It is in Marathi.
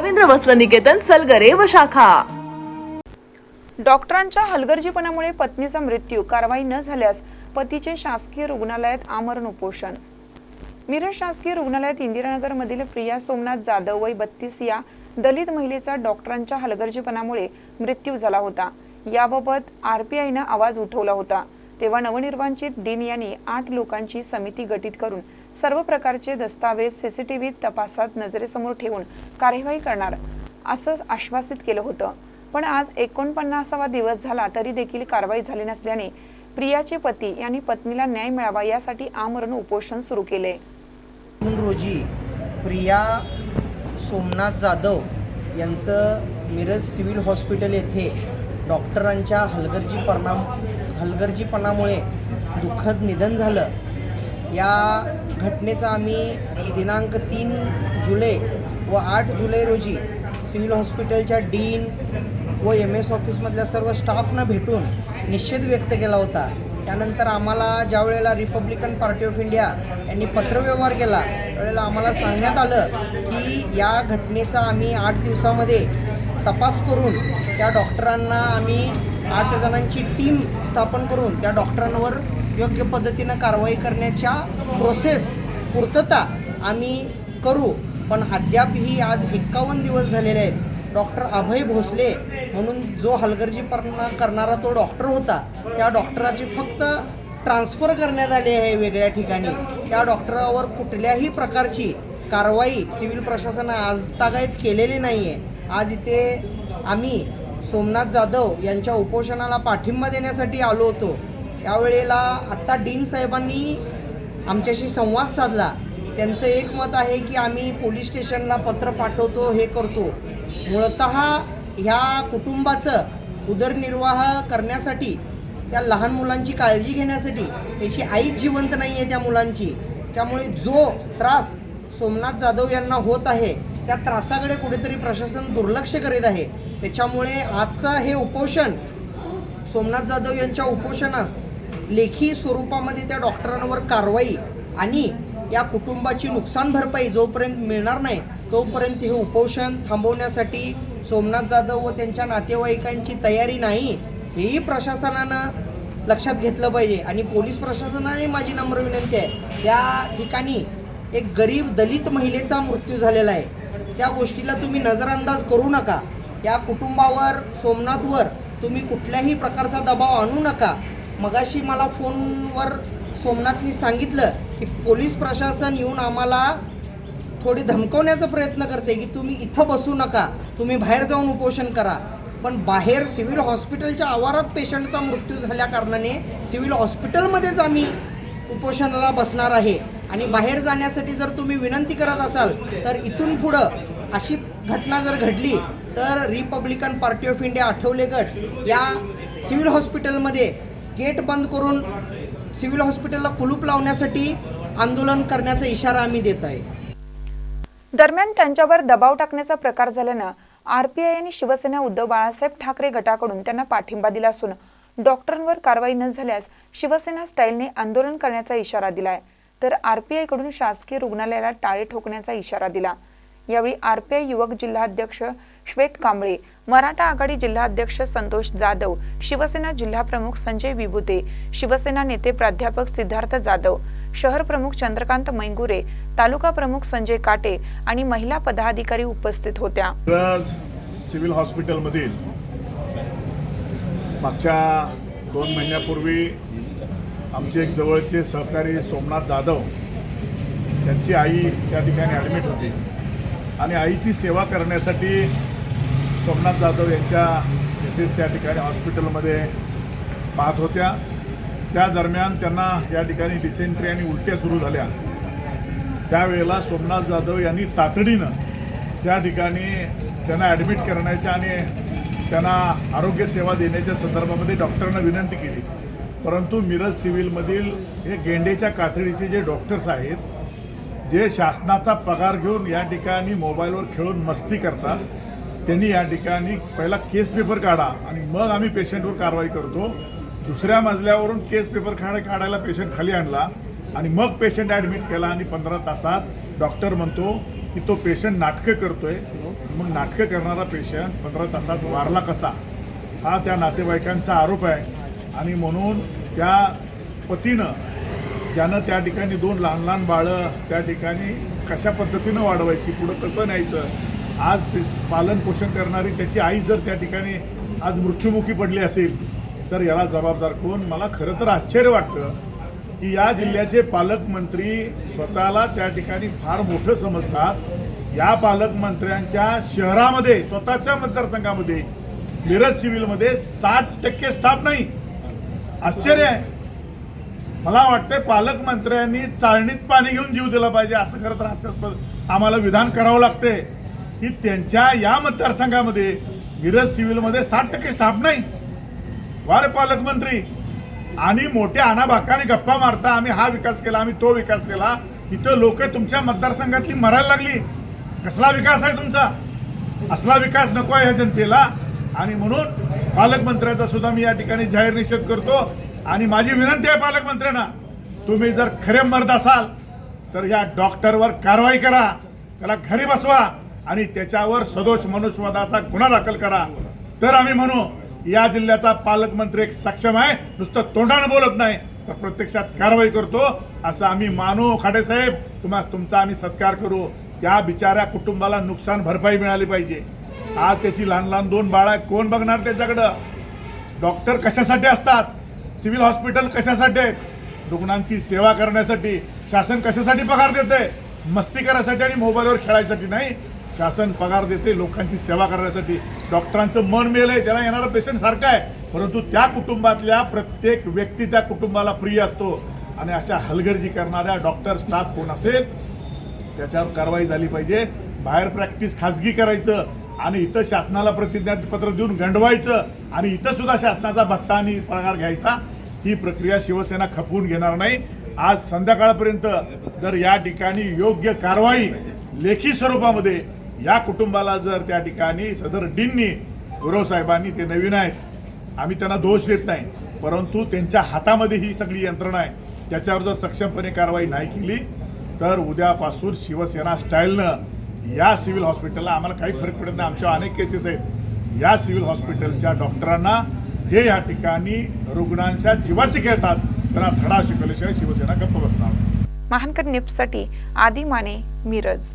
रवींद्र वस्त्र निकेतन सलगरे व शाखा. डॉक्टरांच्या हलगर्जीपणामुळे पत्नीचा मृत्यू कारवाई न झाल्यास पतीचे शासकीय रुग्णालयात आमरण उपोषण. मिरज शासकीय रुग्णालयात इंदिरानगरमधील प्रिया सोमनाथ जाधव वय बत्तीस या दलित महिलेचा डॉक्टरांच्या हलगर्जीपणामुळे मृत्यू झाला होता. याबाबत आरपीआयनं आवाज उठवला होता. तेव्हा नवनिर्वाचित डीन यांनी आठ लोकांची समिती गठीत करून सर्व प्रकारचे दस्तावेज सीसीटीव्ही तपासात नजरेसमोर ठेवून कार्यवाही करणार असं आश्वासित केलं होतं. पण आज एकोणपन्नासावा दिवस झाला तरी देखील कारवाई झाली नसल्याने प्रियाचे पती यांनी पत्नीला न्याय मिळावा यासाठी आमरण उपोषण सुरू केले. रोजी प्रिया सोमनाथ जाधव यांचं मिरज सिव्हिल हॉस्पिटल येथे डॉक्टरांच्या हलगर्जीपणा हलगर्जीपणामुळे दुःखद निधन झालं. या घटनेचा आम्ही दिनांक तीन जुलै व आठ जुलै रोजी सिव्हिल हॉस्पिटलच्या डीन व एम एस ऑफिसमधल्या सर्व स्टाफना भेटून निषेध व्यक्त केला होता. त्यानंतर आम्हाला ज्या वेळेला रिपब्लिकन पार्टी ऑफ इंडिया यांनी पत्रव्यवहार केला त्यावेळेला आम्हाला सांगण्यात आलं की या घटनेचा आम्ही आठ दिवसामध्ये तपास करून त्या डॉक्टरांना आम्ही आठ जणांची टीम स्थापन करून त्या डॉक्टरांवर योग्य पद्धतीनं कारवाई करण्याच्या प्रोसेस पूर्तता आम्ही करू. पण अद्याप ही आज एक्कावन्न दिवस झालेले आहेत. डॉक्टर अभय भोसले म्हणून जो हलगर्जीपणा करणारा तो डॉक्टर होता त्या डॉक्टराची फक्त ट्रान्सफर करण्यात आली आहे वेगळ्या ठिकाणी. त्या डॉक्टरावर कुठल्याही प्रकारची कारवाई सिव्हिल प्रशासनानं आज तागायत केलेली नाही आहे आज इथे आम्ही सोमनाथ जाधव यांच्या उपोषणाला पाठिंबा देण्यासाठी आलो होतो. यावेळेला आत्ता डीन साहेबांनी आमच्याशी संवाद साधला. त्यांचं एक मत आहे की आम्ही पोलीस स्टेशनला पत्र पाठवतो हे करतो. मूळत ह्या कुटुंबाचं उदरनिर्वाह करण्यासाठी त्या लहान मुलांची काळजी घेण्यासाठी त्याची आईच जिवंत नाही आहे त्या मुलांची. त्यामुळे जो त्रास सोमनाथ जाधव यांना होत आहे त्या त्रासाकडे कुठेतरी प्रशासन दुर्लक्ष करीत आहे. त्याच्यामुळे आजचं हे उपोषण सोमनाथ जाधव यांच्या उपोषणास लेखी स्वरूपामध्ये त्या डॉक्टरांवर कारवाई आणि या कुटुंबाची नुकसान भरपाई जोपर्यंत मिळणार नाही तोपर्यंत हे उपोषण थांबवण्यासाठी सोमनाथ जाधव व त्यांच्या नातेवाईकांची तयारी नाही हेही प्रशासनानं लक्षात घेतलं पाहिजे. आणि पोलीस प्रशासनाने माझी नम्र विनंती आहे त्या ठिकाणी एक गरीब दलित महिलेचा मृत्यू झालेला आहे. त्या गोष्टीला तुम्ही नजरअंदाज करू नका. या कुटुंबावर सोमनाथवर तुम्ही कुठल्याही प्रकारचा दबाव आणू नका. मगाशी मला फोनवर सोमनाथनी सांगितलं की पोलीस प्रशासन येऊन आम्हाला थोडी धमकवण्याचा प्रयत्न करते की तुम्ही इथं बसू नका तुम्ही बाहेर जाऊन उपोषण करा. पण बाहेर सिव्हिल हॉस्पिटलच्या आवारात पेशंटचा मृत्यू झाल्याकारणाने सिव्हिल हॉस्पिटलमध्येच आम्ही उपोषणाला बसणार आहे. आणि बाहेर जाण्यासाठी जर तुम्ही विनंती करत असाल तर इथून पुढं अशी घटना जर घडली तर Republican party of India Athawale गट या सिव्हिल हॉस्पिटलमध्ये गेट बंद करून सिव्हिल हॉस्पिटलला कुलूप लावण्यासाठी आंदोलन करण्याचा इशारा आम्ही देत आहे. दरम्यान त्यांच्यावर दबाव टाकण्याचा प्रकार झाल्यानं आरपीआय आणि शिवसेना उद्धव बाळासाहेब ठाकरे गटाकडून त्यांना पाठिंबा दिला असून डॉक्टरांवर कारवाई न झाल्यास शिवसेना स्टाईलने आंदोलन करण्याचा इशारा दिलाय. तर आरपीआयकडून शासकीय रुग्णालयाला टाळे ठोकण्याचा इशारा दिला. यावेळी आरपीआय युवक जिल्हाध्यक्ष श्वेत कांबळे मराठा आघाडी जिल्हाध्यक्ष संतोष जाधव शिवसेना जिल्हाप्रमुख संजय विभुते शिवसेना नेते प्राध्यापक सिद्धार्थ जाधव शहर प्रमुख चंद्रकांत मैंगुरे तालुका प्रमुख संजय काटे आणि महिला पदाधिकारी उपस्थित होत्या. सिव्हिल हॉस्पिटलमधील मागच्या दोन महिन्यापूर्वी आमचे एक जवळचे सहकारी सोमनाथ जाधव त्यांची आई त्या ठिकाणी ॲडमिट होती. आणि आईची सेवा करण्यासाठी सोमनाथ जाधव यांच्या मिसेस त्या ठिकाणी हॉस्पिटलमध्ये पाहत होत्या. त्या दरम्यान त्यांना या ठिकाणी डिसेंट्री आणि उलट्या सुरू झाल्या. त्यावेळेला सोमनाथ जाधव यांनी तातडीनं त्या ठिकाणी त्यांना ॲडमिट करण्याच्या आणि त्यांना आरोग्य सेवा देण्याच्या संदर्भामध्ये डॉक्टरांना विनंती केली. परंतु मिरज सिव्हिलमधील हे गेंडेच्या कातडीचे जे डॉक्टर्स आहेत जे शासनाचा पगार घेऊन या ठिकाणी मोबाईलवर खेळून मस्ती करतात त्यांनी या ठिकाणी पहिला केस पेपर काढा आणि मग आम्ही पेशंटवर कारवाई करतो. दुसऱ्या मजल्यावरून केस पेपर काढा काढायला पेशंट खाली आणला आणि मग पेशंट ॲडमिट केला आणि पंधरा तासात डॉक्टर म्हणतो की तो पेशंट नाटकं करतोय. मग नाटकं करणारा पेशंट पंधरा तासात वारला कसा? हा त्या नातेवाईकांचा आरोप आहे. आणि म्हणून त्या पतीनं ज्यानं त्या ठिकाणी दोन लहान लहान बाळं त्या ठिकाणी कशा पद्धतीनं वाढवायची पुढं कसं न्यायचं आज ते पालन पोषण करणारी त्याची आई जर त्या ठिकाणी आज मृत्युमुखी पडली असेल तर याला जबाबदार कोण? मला खरं तर आश्चर्य वाटतं की या जिल्ह्याचे पालकमंत्री स्वतःला त्या ठिकाणी फार मोठं समजतात. या पालकमंत्र्यांच्या शहरामध्ये स्वतःच्या मतदारसंघामध्ये मिरज सिव्हिलमध्ये साठ टक्के स्टाफ नाही. आश्चर्य आहे. मला वाटतंय पालकमंत्र्यांनी चाळणीत पाणी घेऊन जीव दिला पाहिजे असं खरं तर हास्यास्पद आम्हाला विधान करावं लागतंय. की त्यांच्या या मतदारसंघामध्ये मिरज सिव्हिलमध्ये साठ टक्के स्टाफ नाही. वारे पालकमंत्री आणि मोठ्या अनाभाकाने गप्पा मारता आम्ही हा विकास केला आम्ही तो विकास केला. इथं लोक तुमच्या मतदारसंघातली मरायला लागली. कसला विकास आहे तुमचा? असला विकास नको आहे ह्या जनतेला. आणि म्हणून पालकमंत्र्याचा सुद्धा मी या ठिकाणी जाहीर निषेध करतो. आणि माझी विनंती आहे पालकमंत्र्यांना तुम्ही जर खरे मर्द असाल तर या डॉक्टरवर कारवाई करा. त्याला घरी बसवा. आणि त्याच्यावर सदोष मनुष्यवादाचा गुन्हा दाखल करा. तर आम्ही म्हणू या जिल्ह्याचा पालकमंत्री एक सक्षम आहे नुसतं तोंडानं बोलत नाही तर प्रत्यक्षात कारवाई करतो असं आम्ही मानू. खाडे साहेब तुम्हा तुमचा आम्ही सत्कार करू. त्या बिचाऱ्या कुटुंबाला नुकसान भरपाई मिळाली पाहिजे. आज त्याची लहान लहान दोन बाळं आहेत कोण बघणार त्याच्याकडं? डॉक्टर कशासाठी असतात? सिव्हिल हॉस्पिटल कशासाठी आहेत? रुग्णांची सेवा करण्यासाठी शासन कशासाठी पगार देते मस्ती करायसाठी आणि मोबाईलवर खेळायसाठी नाही? शासन पगार देते लोकांची सेवा करण्यासाठी. डॉक्टरांचं मन मेलं आहे त्याला येणारा पेशंट सारखा आहे. परंतु त्या कुटुंबातल्या प्रत्येक व्यक्ती त्या कुटुंबाला प्रिय असतो. आणि अशा हलगर्जी करणाऱ्या डॉक्टर स्टाफ कोण असेल त्याच्यावर कारवाई झाली पाहिजे. बाहेर प्रॅक्टिस खाजगी करायचं आणि इथं शासनाला प्रतिज्ञापत्र देऊन गंडवायचं आणि इथं सुद्धा शासनाचा भत्ता आणि पगार घ्यायचा ही प्रक्रिया शिवसेना खपवून घेणार नाही. आज संध्याकाळपर्यंत जर या ठिकाणी योग्य कारवाई लेखी स्वरूपामध्ये या कुटुंबाला जर त्या ठिकाणी सदर डीननी गुरवसाहेबांनी ते नवीन आहेत. आम्ही त्यांना दोष देत नाही परंतु त्यांच्या हातामध्ये ही सगळी यंत्रणा आहे. त्याच्यावर जर सक्षमपणे कारवाई नाही केली तर उद्यापासून शिवसेना स्टाईलनं या सिव्हिल हॉस्पिटलला आम्हाला काही फरक पडत नाही. आमच्या अनेक केसेस आहेत. या सिव्हिल हॉस्पिटलच्या डॉक्टरांना जे या ठिकाणी रुग्णांच्या जीवाशी खेळतात त्यांना धडा शिकवल्याशिवाय शिवसेना गप्प बसणार महानकर निप्ससाठी आदी माने मिरज.